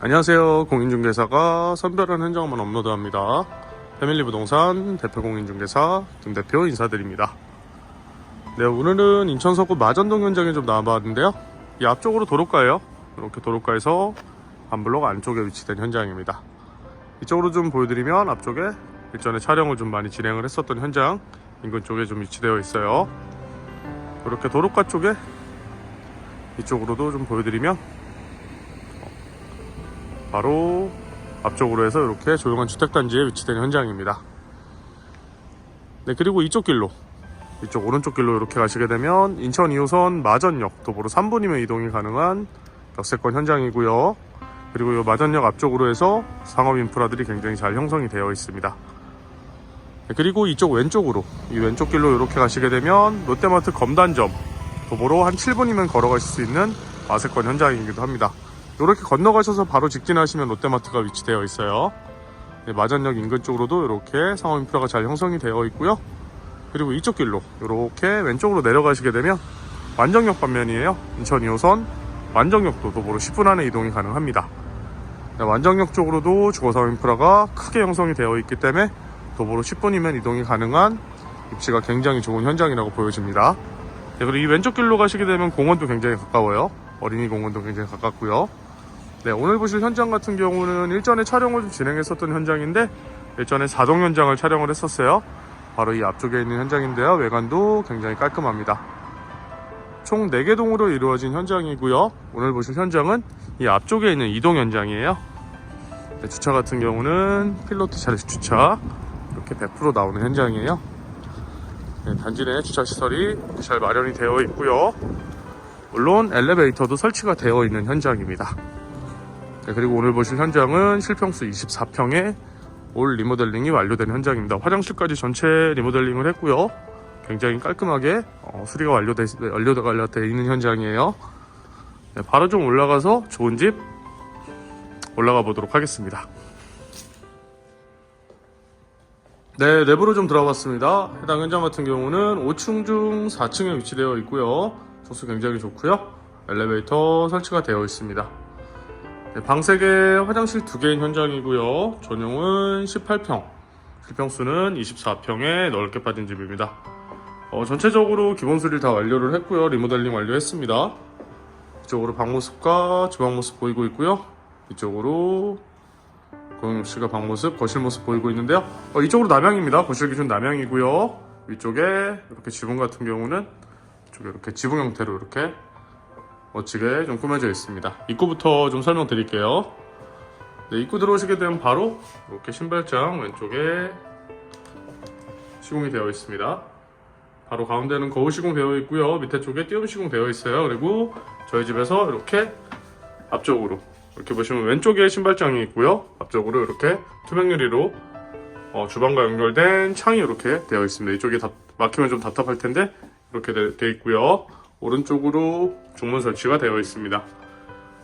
안녕하세요. 공인중개사가 선별한 현장만 업로드합니다. 패밀리 부동산 대표 공인중개사 김 대표 인사드립니다. 네, 오늘은 인천 서구 마전동 현장에 좀 나와봤는데요. 이 앞쪽으로 도로가예요. 이렇게 도로가에서 반블록 안쪽에 위치된 현장입니다. 이쪽으로 좀 보여드리면 앞쪽에 일전에 촬영을 좀 많이 진행을 했었던 현장 인근 쪽에 좀 위치되어 있어요. 이렇게 도로가 쪽에 이쪽으로도 좀 보여드리면 바로 앞쪽으로 해서 이렇게 조용한 주택단지에 위치된 현장입니다. 네, 그리고 이쪽 길로, 이쪽 오른쪽 길로 이렇게 가시게 되면 인천 2호선 마전역 도보로 3분이면 이동이 가능한 역세권 현장이고요. 그리고 이 마전역 앞쪽으로 해서 상업 인프라들이 굉장히 잘 형성이 되어 있습니다. 네, 그리고 이쪽 왼쪽으로, 이 왼쪽 길로 이렇게 가시게 되면 롯데마트 검단점 도보로 한 7분이면 걸어가실 수 있는 마세권 현장이기도 합니다. 이렇게 건너가셔서 바로 직진하시면 롯데마트가 위치되어 있어요. 네, 마전역 인근 쪽으로도 이렇게 상업 인프라가 잘 형성이 되어 있고요. 그리고 이쪽 길로 이렇게 왼쪽으로 내려가시게 되면 완정역 반면이에요. 인천 2호선 완정역도 도보로 10분 안에 이동이 가능합니다. 네, 완정역 쪽으로도 주거상업 인프라가 크게 형성이 되어 있기 때문에 도보로 10분이면 이동이 가능한 입지가 굉장히 좋은 현장이라고 보여집니다. 네, 그리고 이 왼쪽 길로 가시게 되면 공원도 굉장히 가까워요. 어린이 공원도 굉장히 가깝고요. 네, 오늘 보실 현장 같은 경우는 일전에 촬영을 좀 진행했었던 현장인데 일전에 사동 현장을 촬영을 했었어요. 바로 이 앞쪽에 있는 현장인데요. 외관도 굉장히 깔끔합니다. 총 4개 동으로 이루어진 현장이고요. 오늘 보실 현장은 이 앞쪽에 있는 이동 현장이에요. 네, 주차 같은 경우는 필로트 차례 주차 이렇게 100% 나오는 현장이에요. 네, 단지 내 주차 시설이 잘 마련이 되어 있고요. 물론 엘리베이터도 설치가 되어 있는 현장입니다. 네, 그리고 오늘 보실 현장은 실평수 24평에 올 리모델링이 완료된 현장입니다. 화장실까지 전체 리모델링을 했고요. 굉장히 깔끔하게 어, 수리가 완료돼, 완료가 완료돼 있는 현장이에요. 네, 바로 좀 올라가서 좋은 집 올라가 보도록 하겠습니다. 네, 내부로 좀 들어봤습니다. 해당 현장 같은 경우는 5층 중 4층에 위치되어 있고요. 조수 굉장히 좋고요. 엘리베이터 설치가 되어 있습니다. 네, 방 3개, 화장실 2개인 현장이고요. 전용은 18평, 실평수는 24평에 넓게 빠진 집입니다. 어, 전체적으로 기본 수리를 다 완료를 했고요. 리모델링 완료했습니다. 이쪽으로 방 모습과 주방 모습 보이고 있고요. 이쪽으로 고용실과 방 모습, 거실 모습 보이고 있는데요. 어, 이쪽으로 남향입니다. 거실 기준 남향이고요. 위쪽에 이렇게 지붕 같은 경우는 이렇게 지붕 형태로 이렇게 멋지게 좀 꾸며져 있습니다. 입구부터 좀 설명드릴게요. 네, 입구 들어오시게 되면 바로 이렇게 신발장 왼쪽에 시공이 되어 있습니다. 바로 가운데는 거울 시공 되어 있고요. 밑에 쪽에 띄움 시공 되어 있어요. 그리고 저희 집에서 이렇게 앞쪽으로 이렇게 보시면 왼쪽에 신발장이 있고요. 앞쪽으로 이렇게 투명 유리로 어, 주방과 연결된 창이 이렇게 되어 있습니다. 이쪽이 답- 막히면 좀 답답할 텐데 이렇게 되, 돼 있고요. 오른쪽으로 중문 설치가 되어 있습니다.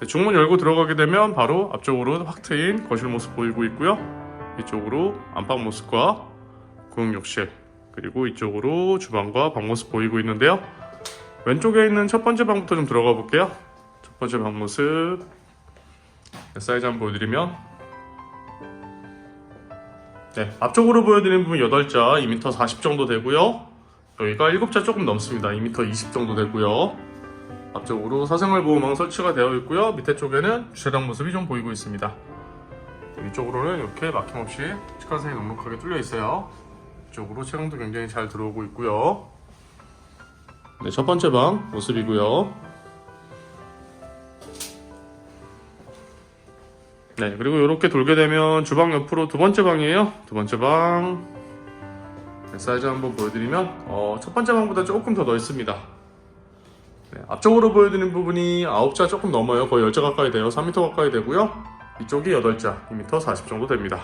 네, 중문 열고 들어가게 되면 바로 앞쪽으로 확 트인 거실 모습 보이고 있고요. 이쪽으로 안방 모습과 공용욕실 그리고 이쪽으로 주방과 방 모습 보이고 있는데요. 왼쪽에 있는 첫 번째 방부터 좀 들어가 볼게요. 첫 번째 방 모습 네, 사이즈 한번 보여드리면 네, 앞쪽으로 보여드리는 부분 8자 2m 40 정도 되고요. 여기가 7자 조금 넘습니다. 2m 20 정도 되고요. 앞쪽으로 사생활 보호망 설치가 되어 있고요. 밑에 쪽에는 주차장 모습이 좀 보이고 있습니다. 위쪽으로는 이렇게 막힘없이 치과선이 넉넉하게 뚫려 있어요. 이쪽으로 채광도 굉장히 잘 들어오고 있고요. 네, 첫 번째 방 모습이고요. 네, 그리고 이렇게 돌게 되면 주방 옆으로 두 번째 방이에요. 두 번째 방. 네, 사이즈 한번 보여드리면, 어, 첫 번째 방보다 조금 더 넓습니다. 네, 앞쪽으로 보여드리는 부분이 9자 조금 넘어요. 거의 10자 가까이 돼요. 3m 가까이 되고요. 이쪽이 8자, 2m 40 정도 됩니다.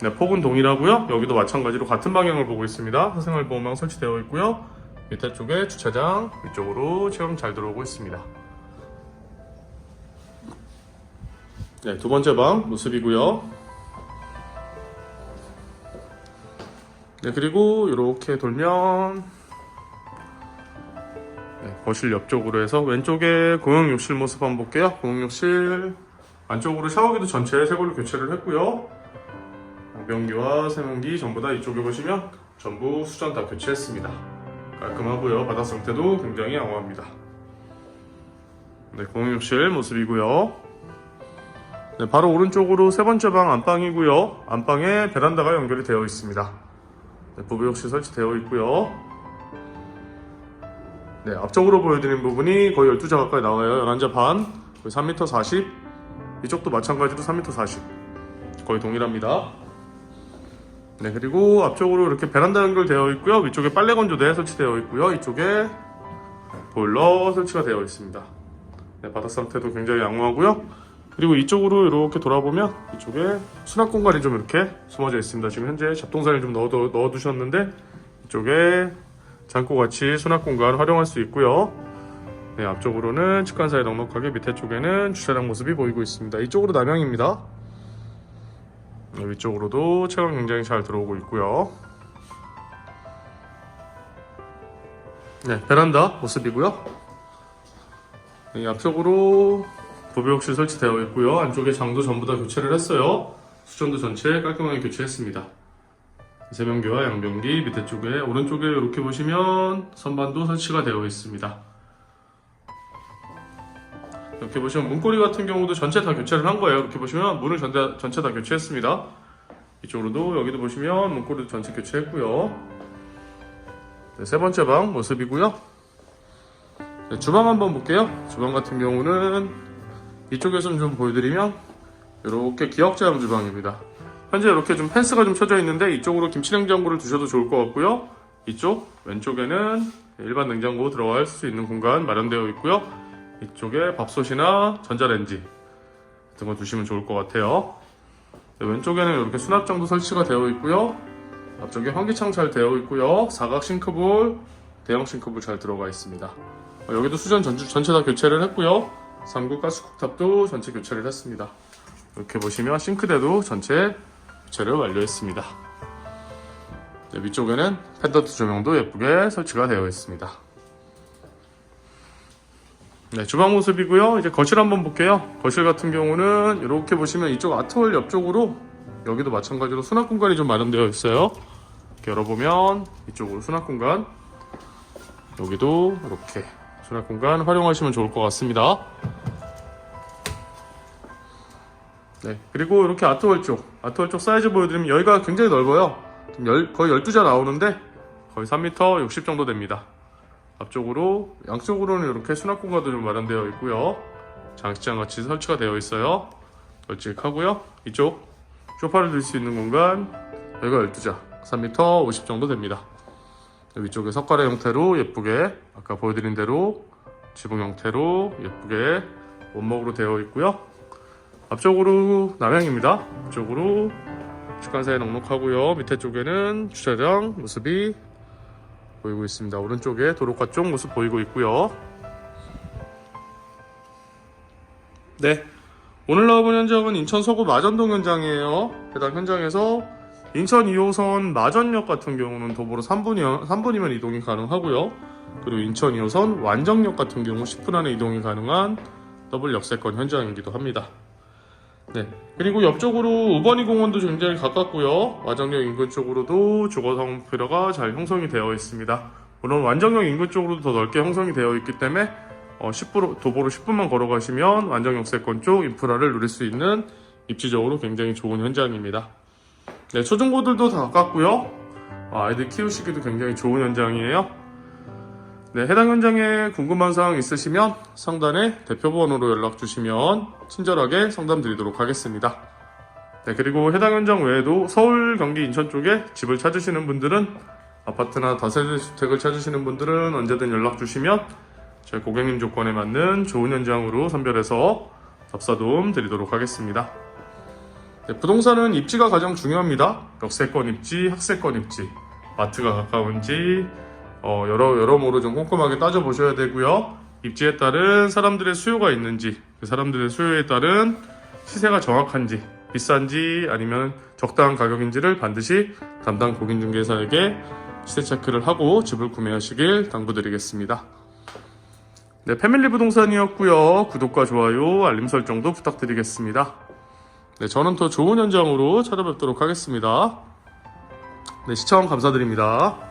네, 폭은 동일하고요. 여기도 마찬가지로 같은 방향을 보고 있습니다. 사생활 보호망 설치되어 있고요. 밑에 쪽에 주차장, 위쪽으로 체험 잘 들어오고 있습니다. 네, 두 번째 방 모습이고요. 네, 그리고 이렇게 돌면 네, 거실 옆쪽으로 해서 왼쪽에 공용욕실 모습 한번 볼게요. 공용욕실 안쪽으로 샤워기도 전체 새 걸로 교체를 했고요. 변기와 세면기 전부 다 이쪽에 보시면 전부 수전 다 교체했습니다. 깔끔하고요. 바닥 상태도 굉장히 양호합니다. 네, 공용욕실 모습이고요. 네, 바로 오른쪽으로 세 번째 방 안방이고요. 안방에 베란다가 연결이 되어 있습니다. 네, 부부욕실 설치되어 있고요. 네, 앞쪽으로 보여드린 부분이 거의 12자 가까이 나와요. 11자 반, 거의 3m 40. 이쪽도 마찬가지로 3m 40. 거의 동일합니다. 네, 그리고 앞쪽으로 이렇게 베란다 연결되어 있고요. 위쪽에 빨래 건조대 설치되어 있고요. 이쪽에 보일러 설치가 되어 있습니다. 네, 바닥 상태도 굉장히 양호하고요. 그리고 이쪽으로 이렇게 돌아보면 이쪽에 수납 공간이 좀 이렇게 숨어져 있습니다. 지금 현재 잡동사니를 좀 넣어, 넣어 두셨는데 이쪽에 창고같이 수납 공간 활용할 수 있고요. 네, 앞쪽으로는 측간사에 넉넉하게 밑에 쪽에는 주차장 모습이 보이고 있습니다. 이쪽으로 남향입니다. 네, 위쪽으로도 채광 굉장히 잘 들어오고 있고요. 네, 베란다 모습이고요. 네, 앞쪽으로 부부욕실 설치되어 있고요. 안쪽에 장도 전부 다 교체를 했어요. 수전도 전체 깔끔하게 교체했습니다. 세면기와 양변기 밑에 쪽에 오른쪽에 이렇게 보시면 선반도 설치가 되어 있습니다. 이렇게 보시면 문고리 같은 경우도 전체 다 교체를 한 거예요. 이렇게 보시면 문을 전체, 전체 다 교체했습니다. 이쪽으로도 여기도 보시면 문고리도 전체 교체했고요. 네, 세 번째 방 모습이고요. 네, 주방 한번 볼게요. 주방 같은 경우는 이쪽에서 좀 보여드리면 이렇게 기역자형 주방입니다. 현재 이렇게 좀 펜스가 좀 쳐져 있는데 이쪽으로 김치냉장고를 두셔도 좋을 것 같고요. 이쪽 왼쪽에는 일반 냉장고 들어갈 수 있는 공간 마련되어 있고요. 이쪽에 밥솥이나 전자레인지 같은 거 두시면 좋을 것 같아요. 네, 왼쪽에는 이렇게 수납장도 설치가 되어 있고요. 앞쪽에 환기창 잘 되어 있고요. 사각 싱크볼, 대형 싱크볼 잘 들어가 있습니다. 어, 여기도 수전 전, 전체 다 교체를 했고요. 3구 가스쿡탑도 전체 교체를 했습니다. 이렇게 보시면 싱크대도 전체 교체를 완료했습니다. 네, 위쪽에는 펜던트 조명도 예쁘게 설치가 되어 있습니다. 네, 주방 모습이고요. 이제 거실 한번 볼게요. 거실 같은 경우는 이렇게 보시면 이쪽 아트홀 옆쪽으로 여기도 마찬가지로 수납 공간이 좀 마련되어 있어요. 이렇게 열어보면 이쪽으로 수납 공간 여기도 이렇게 수납 공간 활용하시면 좋을 것 같습니다. 네, 그리고 이렇게 아트홀 쪽, 아트홀 쪽 사이즈 보여드리면 여기가 굉장히 넓어요. 좀 열- 거의 12자 나오는데 거의 3m 60 정도 됩니다. 앞쪽으로, 양쪽으로는 이렇게 수납 공간도 좀 마련되어 있고요. 장식장 같이 설치가 되어 있어요. 널찍하고요. 이쪽 소파를 둘수 있는 공간 여기가 12자, 3m 50 정도 됩니다. 위쪽에 석가래 형태로 예쁘게 아까 보여드린 대로 지붕 형태로 예쁘게 원목으로 되어 있고요. 앞쪽으로 남향입니다. 앞쪽으로 주간사에 넉넉하고요. 밑에 쪽에는 주차장 모습이 보이고 있습니다. 오른쪽에 도로가 쪽 모습 보이고 있고요. 네. 오늘 나와본 현장은 인천 서구 마전동 현장이에요. 해당 현장에서 인천 2호선 마전역 같은 경우는 도보로 3분이면, 3분이면 이동이 가능하고요. 그리고 인천 2호선 완정역 같은 경우 10분 안에 이동이 가능한 더블 역세권 현장이기도 합니다. 네. 그리고 옆쪽으로 우번이 공원도 굉장히 가깝고요. 와정역 인근 쪽으로도 주거성 필요가 잘 형성이 되어 있습니다. 물론 완정역 인근 쪽으로도 더 넓게 형성이 되어 있기 때문에 어, 10분, 도보로 10분만 걸어가시면 완정역세권 쪽 인프라를 누릴 수 있는 입지적으로 굉장히 좋은 현장입니다. 네, 초중고들도 다 가깝고요. 어, 아이들 키우시기도 굉장히 좋은 현장이에요. 네, 해당 현장에 궁금한 사항 있으시면 상단에 대표번호로 연락 주시면 친절하게 상담 드리도록 하겠습니다. 네, 그리고 해당 현장 외에도 서울, 경기, 인천 쪽에 집을 찾으시는 분들은 아파트나 다세대 주택을 찾으시는 분들은 언제든 연락 주시면 저희 고객님 조건에 맞는 좋은 현장으로 선별해서 답사 도움 드리도록 하겠습니다. 네, 부동산은 입지가 가장 중요합니다. 역세권 입지, 학세권 입지, 마트가 가까운지, 어, 여러, 여러모로 좀 꼼꼼하게 따져보셔야 되고요. 입지에 따른 사람들의 수요가 있는지, 그 사람들의 수요에 따른 시세가 정확한지, 비싼지, 아니면 적당한 가격인지를 반드시 담당 고객중개사에게 시세 체크를 하고 집을 구매하시길 당부드리겠습니다. 네, 패밀리 부동산이었고요. 구독과 좋아요, 알림 설정도 부탁드리겠습니다. 네, 저는 더 좋은 현장으로 찾아뵙도록 하겠습니다. 네, 시청 감사드립니다.